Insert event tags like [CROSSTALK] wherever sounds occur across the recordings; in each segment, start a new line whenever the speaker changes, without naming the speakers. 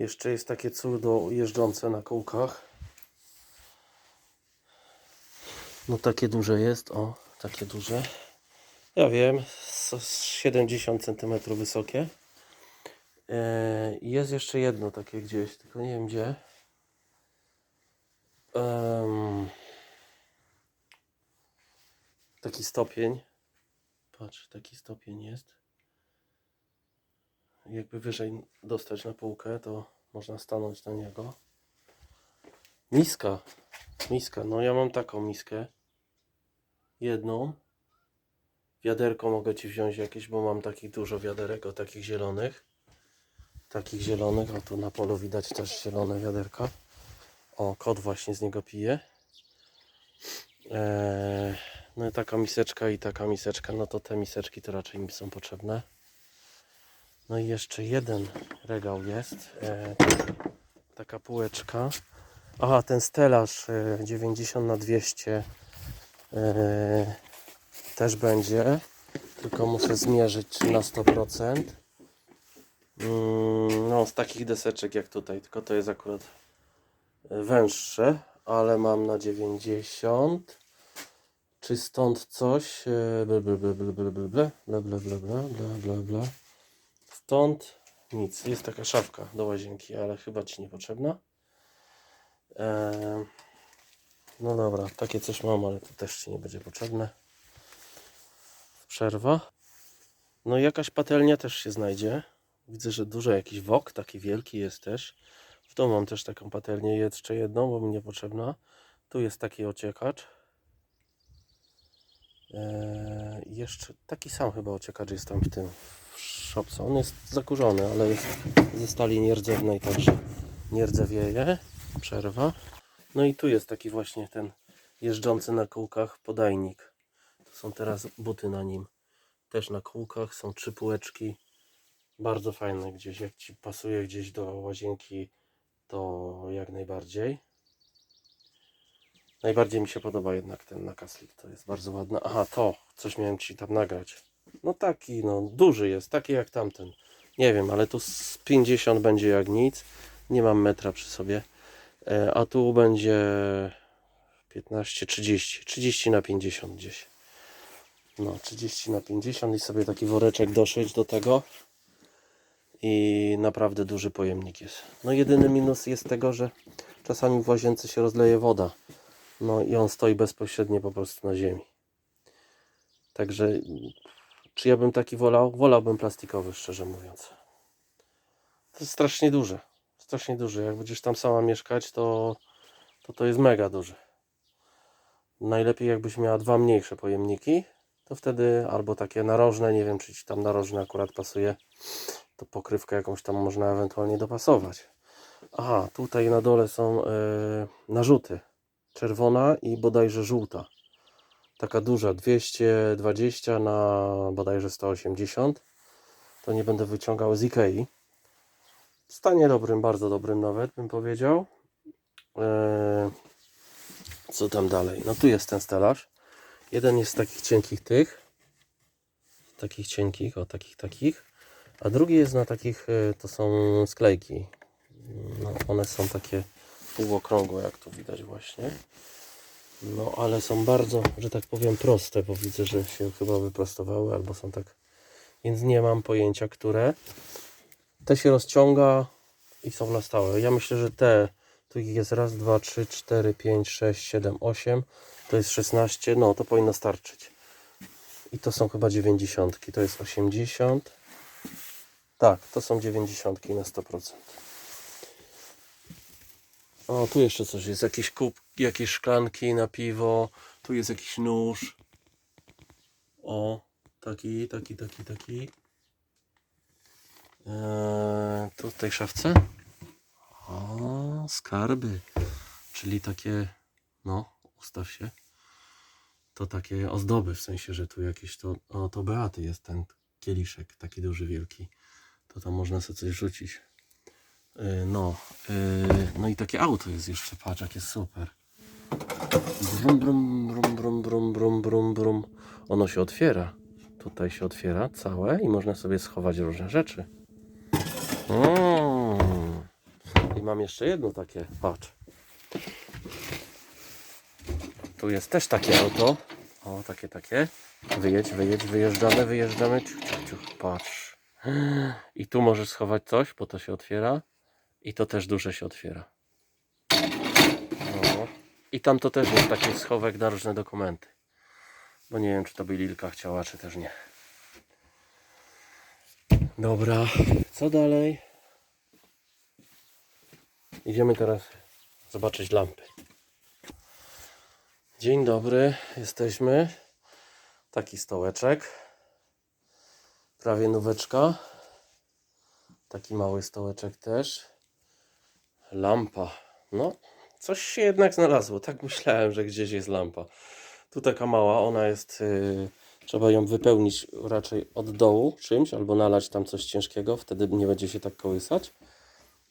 Jeszcze jest takie cudo jeżdżące na kółkach. No takie duże jest, o, takie duże. Ja wiem, z z 70 cm wysokie. E, jest jeszcze jedno takie gdzieś, tylko nie wiem gdzie. Taki stopień. Patrz, taki stopień jest. Jakby wyżej dostać na półkę, to można stanąć na niego. Miska. Miska. No ja mam taką miskę. Jedną. Wiaderko mogę ci wziąć jakieś, bo mam takich dużo wiaderek o takich zielonych. Takich zielonych. O tu na polu widać też zielone wiaderka. O, kot właśnie z niego pije. Eee, no i taka miseczka i taka miseczka. No to te miseczki to raczej mi są potrzebne. No i jeszcze jeden regał jest. E, taka półeczka. Aha, ten stelaż e, 90 na 200 e, też będzie. Tylko muszę zmierzyć na 100%. Mm, no, z takich deseczek jak tutaj, tylko to jest akurat e, węższe, ale mam na 90. Czy stąd coś? E, ble, ble, ble, ble, ble, ble, ble, ble, ble, ble, ble, ble. Stąd nic. Jest taka szafka do łazienki, ale chyba Ci niepotrzebna. Eee, no dobra, takie coś mam, ale to też Ci nie będzie potrzebne. Przerwa. No i jakaś patelnia też się znajdzie. Widzę, że dużo jakiś wok, taki wielki jest też. W domu mam też taką patelnię, jeszcze jedną, bo mi niepotrzebna. Tu jest taki ociekacz. Eee, jeszcze taki sam chyba ociekacz jest tam w tym szopce. On jest zakurzony, ale jest ze stali nierdzewnej, także nie rdzewieje. Przerwa. No i tu jest taki właśnie ten jeżdżący na kółkach podajnik. To są teraz buty na nim. Też na kółkach są trzy półeczki. Bardzo fajne gdzieś. Jak ci pasuje gdzieś do łazienki, to jak najbardziej. Najbardziej mi się podoba jednak ten nakaslik. To jest bardzo ładne. Aha, to coś miałem ci tam nagrać. No taki, no duży jest, taki jak tamten. Nie wiem, ale tu z 50 będzie jak nic. Nie mam metra przy sobie. E, a tu będzie 15, 30. 30 na 50 gdzieś. No, 30 na 50 i sobie taki woreczek doszyć do tego. I naprawdę duży pojemnik jest. No jedyny minus jest tego, że czasami w łazience się rozleje woda. No i on stoi bezpośrednio po prostu na ziemi. Także czy ja bym taki wolał? Wolałbym plastikowy, szczerze mówiąc. To jest strasznie duże. Strasznie duże. Jak będziesz tam sama mieszkać, to to, to jest mega duże. Najlepiej jakbyś miała dwa mniejsze pojemniki, to wtedy albo takie narożne, nie wiem czy ci tam narożne akurat pasuje, to pokrywkę jakąś tam można ewentualnie dopasować. Aha, tutaj na dole są e, narzuty. Czerwona i bodajże żółta. Taka duża, 220 na bodajże 180. To nie będę wyciągał z Ikei. W stanie dobrym, bardzo dobrym nawet bym powiedział. Eee, co tam dalej? No tu jest ten stelaż. Jeden jest z takich cienkich tych. Takich cienkich, o takich, takich. A drugi jest na takich, e, to są sklejki. No, one są takie półokrągłe, jak tu widać właśnie. No, ale są bardzo, że tak powiem, proste, bo widzę, że się chyba wyprostowały, albo są tak. Więc nie mam pojęcia, które. Te się rozciąga i są na stałe. Ja myślę, że te, tu ich jest raz, dwa, trzy, cztery, pięć, sześć, siedem, osiem. To jest 16, no to powinno starczyć. I to są chyba 90, to jest 80. Tak, to są 90 na 100%. O, tu jeszcze coś jest, jakieś kup, jakieś szklanki na piwo, tu jest jakiś nóż. O, taki, taki, taki, taki. Eee, tu w tej szafce. O, skarby. Czyli takie, no, ustaw się. To takie ozdoby, w sensie, że tu jakieś to, o, to Beaty jest ten kieliszek, taki duży, wielki. To tam można sobie coś rzucić. Yy, No, yy, no i takie auto jest jeszcze, patrz, jak jest super. Brum, brum, brum, brum, brum, brum, brum, brum. Ono się otwiera. Tutaj się otwiera całe i można sobie schować różne rzeczy. Mm. I mam jeszcze jedno takie, patrz. Tu jest też takie auto. O, takie, takie. Wyjedź, wyjedź, wyjeżdżamy, wyjeżdżamy. Ciuch, ciuch, ciuch, patrz. I tu możesz schować coś, bo to się otwiera. I to też duże się otwiera. O. I tam to też jest taki schowek na różne dokumenty. Bo nie wiem, czy to by Lilka chciała, czy też nie. Dobra, co dalej? Idziemy teraz zobaczyć lampy. Dzień dobry, jesteśmy. Taki stołeczek. Prawie nóweczka. Taki mały stołeczek też. Lampa. No, coś się jednak znalazło. Tak [LAUGHS] myślałem, że gdzieś jest lampa. Tu taka mała, ona jest. Yy, trzeba ją wypełnić raczej od dołu czymś, albo nalać tam coś ciężkiego, wtedy nie będzie się tak kołysać.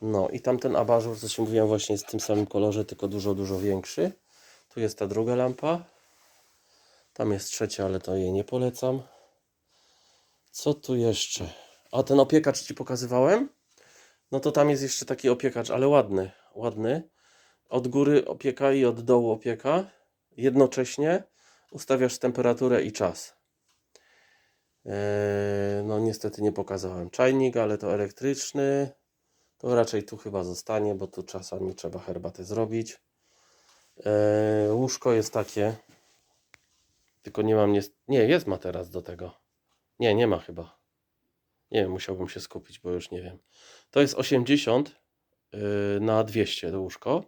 No i tamten abażur, co się mówiłem, właśnie jest w tym samym kolorze, tylko dużo, dużo większy. Tu jest ta druga lampa. Tam jest trzecia, ale to jej nie polecam. Co tu jeszcze? A ten opiekacz ci pokazywałem? No to tam jest jeszcze taki opiekacz, ale ładny, ładny. Od góry opieka i od dołu opieka. Jednocześnie ustawiasz temperaturę i czas. Eee, no niestety nie pokazałem czajnik, ale to elektryczny. To raczej tu chyba zostanie, bo tu czasami trzeba herbatę zrobić. Eee, łóżko jest takie. Tylko nie mam. Nie, nie, jest materac do tego. Nie, nie ma chyba. Nie wiem, musiałbym się skupić, bo już nie wiem. To jest 80 yy, na 200 to łóżko.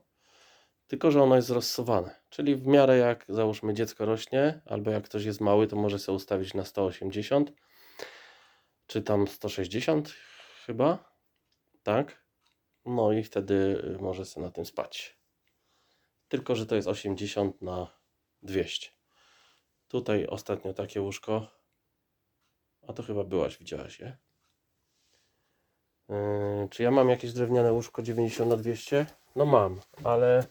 Tylko, że ono jest rozsuwane. Czyli w miarę jak załóżmy dziecko rośnie, albo jak ktoś jest mały, to może sobie ustawić na 180 czy tam 160 chyba. Tak. No i wtedy y, może sobie na tym spać. Tylko, że to jest 80 na 200. Tutaj ostatnio takie łóżko. A to chyba byłaś, widziałaś je. Yy, czy ja mam jakieś drewniane łóżko 90 na 200? No mam, ale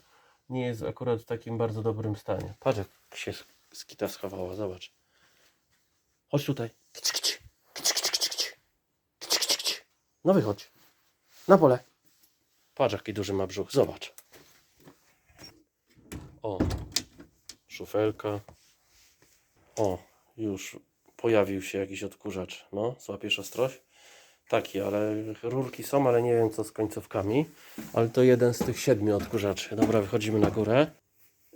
nie jest akurat w takim bardzo dobrym stanie. Patrz jak się sk- skita schowała, zobacz. Chodź tutaj. No wychodź. Na pole. Patrz jaki duży ma brzuch, zobacz. O, szufelka. O, już pojawił się jakiś odkurzacz. No, złapiesz ostrość? Taki, ale rurki są, ale nie wiem co z końcówkami. Ale to jeden z tych siedmiu odkurzaczy. Dobra, wychodzimy na górę.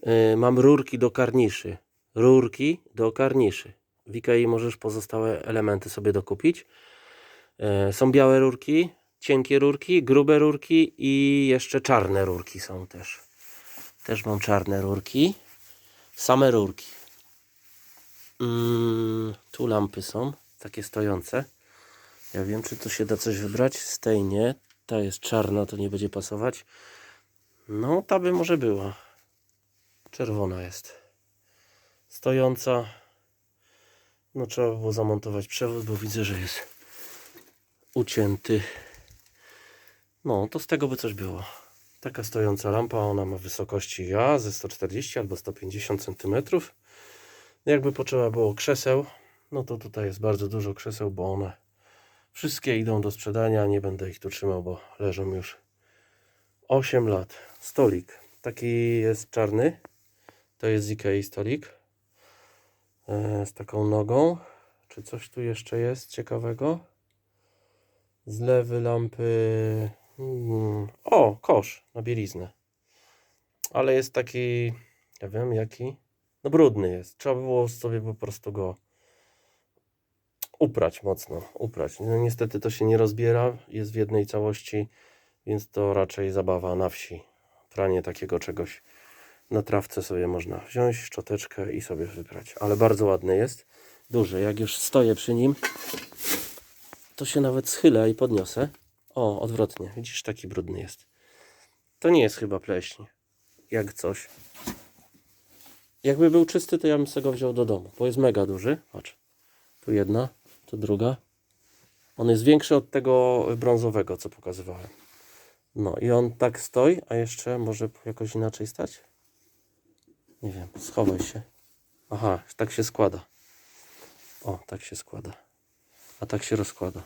Yy, mam rurki do karniszy. Rurki do karniszy. W Ikei możesz pozostałe elementy sobie dokupić. Yy, są białe rurki, cienkie rurki, grube rurki i jeszcze czarne rurki są też. Też mam czarne rurki. Same rurki. Mm, tu lampy są, takie stojące. Ja wiem, czy tu się da coś wybrać. Z tej nie. Ta jest czarna, to nie będzie pasować. No, ta by może była. Czerwona jest. Stojąca. No, trzeba by było zamontować przewód, bo widzę, że jest ucięty. No, to z tego by coś było. Taka stojąca lampa, ona ma wysokości ja ze 140 albo 150 cm. Jakby potrzeba było krzeseł, no to tutaj jest bardzo dużo krzeseł, bo one wszystkie idą do sprzedania. Nie będę ich tu trzymał, bo leżą już 8 lat. Stolik. Taki jest czarny. To jest z Ikei stolik. E, z taką nogą. Czy coś tu jeszcze jest ciekawego? Zlewy lampy. Hmm. O, kosz na bieliznę. Ale jest taki, ja wiem jaki. No brudny jest. Trzeba było sobie po prostu go uprać mocno, uprać. No niestety to się nie rozbiera, jest w jednej całości, więc to raczej zabawa na wsi. Pranie takiego czegoś na trawce sobie można wziąć, szczoteczkę i sobie wyprać. Ale bardzo ładny jest, duży. Jak już stoję przy nim, to się nawet schylę i podniosę. O, odwrotnie. Widzisz, taki brudny jest. To nie jest chyba pleśń. Jak coś. Jakby był czysty, to ja bym sobie go wziął do domu, bo jest mega duży. Patrz. Tu jedna, tu druga. On jest większy od tego brązowego, co pokazywałem. No i on tak stoi, a jeszcze może jakoś inaczej stać? Nie wiem, schowaj się. Aha, tak się składa. O, tak się składa. A tak się rozkłada.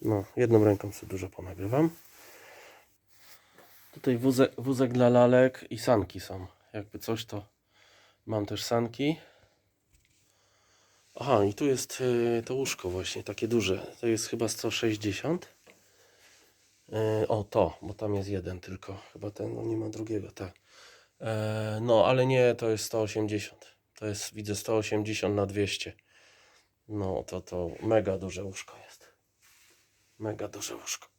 No, jedną ręką sobie dużo ponagrywam. Tutaj wózek, wózek dla lalek i sanki są. Jakby coś, to mam też sanki. Aha, i tu jest y, to łóżko właśnie, takie duże. To jest chyba 160. Y, o, to, bo tam jest jeden tylko. Chyba ten, no nie ma drugiego, tak. E, no, ale nie, to jest 180. To jest, widzę, 180 na 200. No, to, to mega duże łóżko jest. Mega duże łóżko.